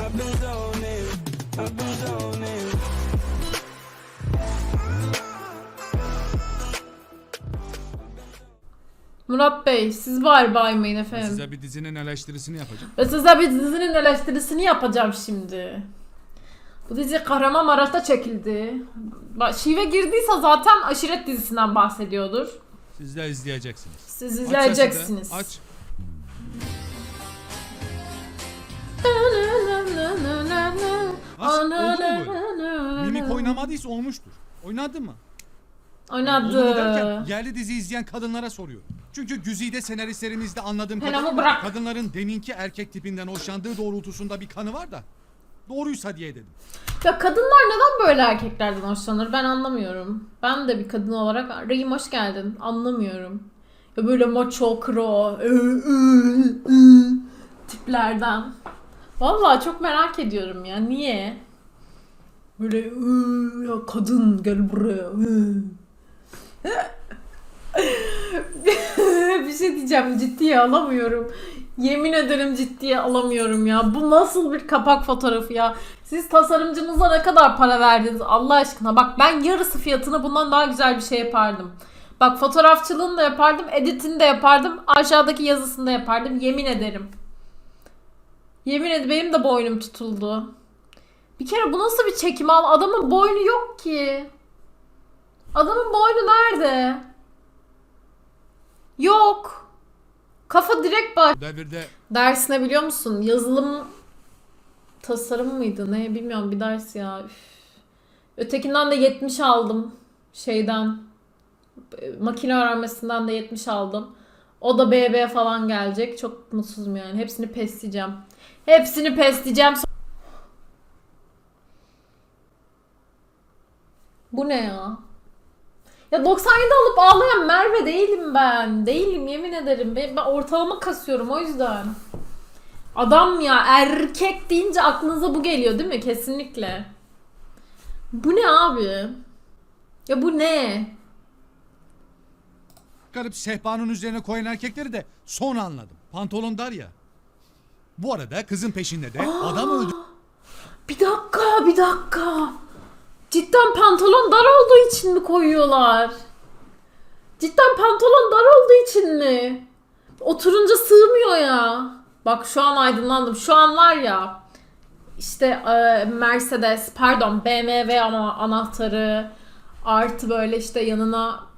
I've been zoning, I've been zoning. Murat Bey siz bari baymayın efendim. size bir dizinin eleştirisini yapacağım. Ve size bir dizinin eleştirisini yapacağım şimdi. Bu dizi Kahramanmaraş'ta çekildi. Şive girdiyse zaten aşiret dizisinden bahsediyordur. Siz de izleyeceksiniz. Siz Aç izleyeceksiniz. Aç. Nasıl? Oldu mu Mimik oynamadıysa olmuştur. Oynadı mı? Derken Oynadı. yerli dizi izleyen kadınlara soruyorum. Çünkü güzide senaristlerimizde anladığım Penamı kadarıyla bırak. kadınların deminki erkek tipinden hoşlandığı doğrultusunda bir kanı var da doğruysa diye dedim. Ya kadınlar neden böyle erkeklerden hoşlanır ben anlamıyorum. Ben de bir kadın olarak Reyim hoş geldin anlamıyorum. Ya böyle macho, kro, ı, ı, ı tiplerden. Vallahi çok merak ediyorum ya niye? Böyle ya kadın gel buraya. bir şey diyeceğim ciddiye alamıyorum. Yemin ederim ciddiye alamıyorum ya. Bu nasıl bir kapak fotoğrafı ya? Siz tasarımcınıza ne kadar para verdiniz Allah aşkına? Bak ben yarısı fiyatını bundan daha güzel bir şey yapardım. Bak fotoğrafçılığını da yapardım, editini de yapardım, aşağıdaki yazısını da yapardım. Yemin ederim. Yemin ederim benim de boynum tutuldu. Bir kere bu nasıl bir çekim al? Adamın boynu yok ki. Adamın boynu nerede? Yok. Kafa direkt baş. Bu devirde Ders ne biliyor musun? Yazılım tasarım mıydı? Ne bilmiyorum bir ders ya. Üf. Ötekinden de 70 aldım şeyden. Makine öğrenmesinden de 70 aldım. O da BB falan gelecek. Çok mutsuzum yani. Hepsini pesleyeceğim. Hepsini pesleyeceğim. Bu ne ya? Ya 97 alıp ağlayan Merve değilim ben. Değilim yemin ederim. Ben, ben ortalama kasıyorum o yüzden. Adam ya erkek deyince aklınıza bu geliyor değil mi? Kesinlikle. Bu ne abi? Ya bu ne? Çıkarıp sehpanın üzerine koyan erkekleri de sonra anladım. Pantolon dar ya. Bu arada kızın peşinde de adam öldü. Bir dakika, bir dakika. Cidden pantolon dar olduğu için mi koyuyorlar? Cidden pantolon dar olduğu için mi? Oturunca sığmıyor ya. Bak şu an aydınlandım. Şu an var ya işte e, Mercedes pardon BMW ama anahtarı artı böyle işte yanına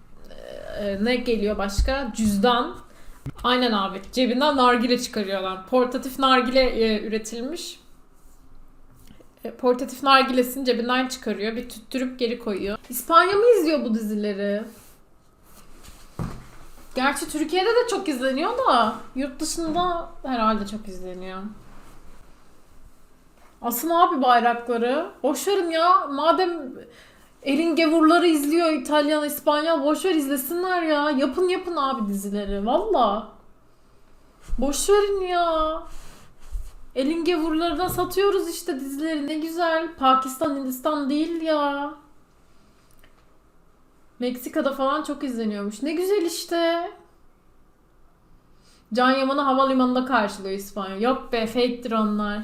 e, ne geliyor başka? Cüzdan. Aynen abi. Cebinden nargile çıkarıyorlar. Portatif nargile e, üretilmiş. E, portatif nargilesini cebinden çıkarıyor. Bir tüttürüp geri koyuyor. İspanya mı izliyor bu dizileri? Gerçi Türkiye'de de çok izleniyor da yurt dışında herhalde çok izleniyor. Asın abi bayrakları. Boşverin ya. Madem elin gevurları izliyor İtalyan, İspanyol boşver izlesinler ya. Yapın yapın abi dizileri. Valla. Boşverin ya. Elin gevurlarına satıyoruz işte dizileri. Ne güzel. Pakistan, Hindistan değil ya. Meksika'da falan çok izleniyormuş. Ne güzel işte. Can Yaman'ı havalimanında karşılıyor İspanya. Yok be fake'tir onlar.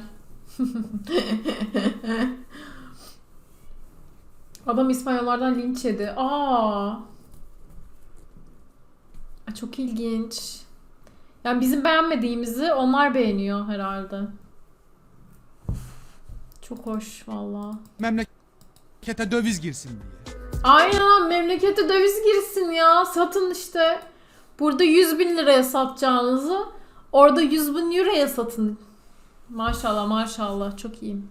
Adam İspanyollardan linç yedi. Aa. Çok ilginç. Yani bizim beğenmediğimizi onlar beğeniyor herhalde. Çok hoş valla. Memlekete döviz girsin diye. Aynen memlekete döviz girsin ya. Satın işte. Burada 100 bin liraya satacağınızı orada 100 bin euroya satın. Maşallah maşallah çok iyiyim.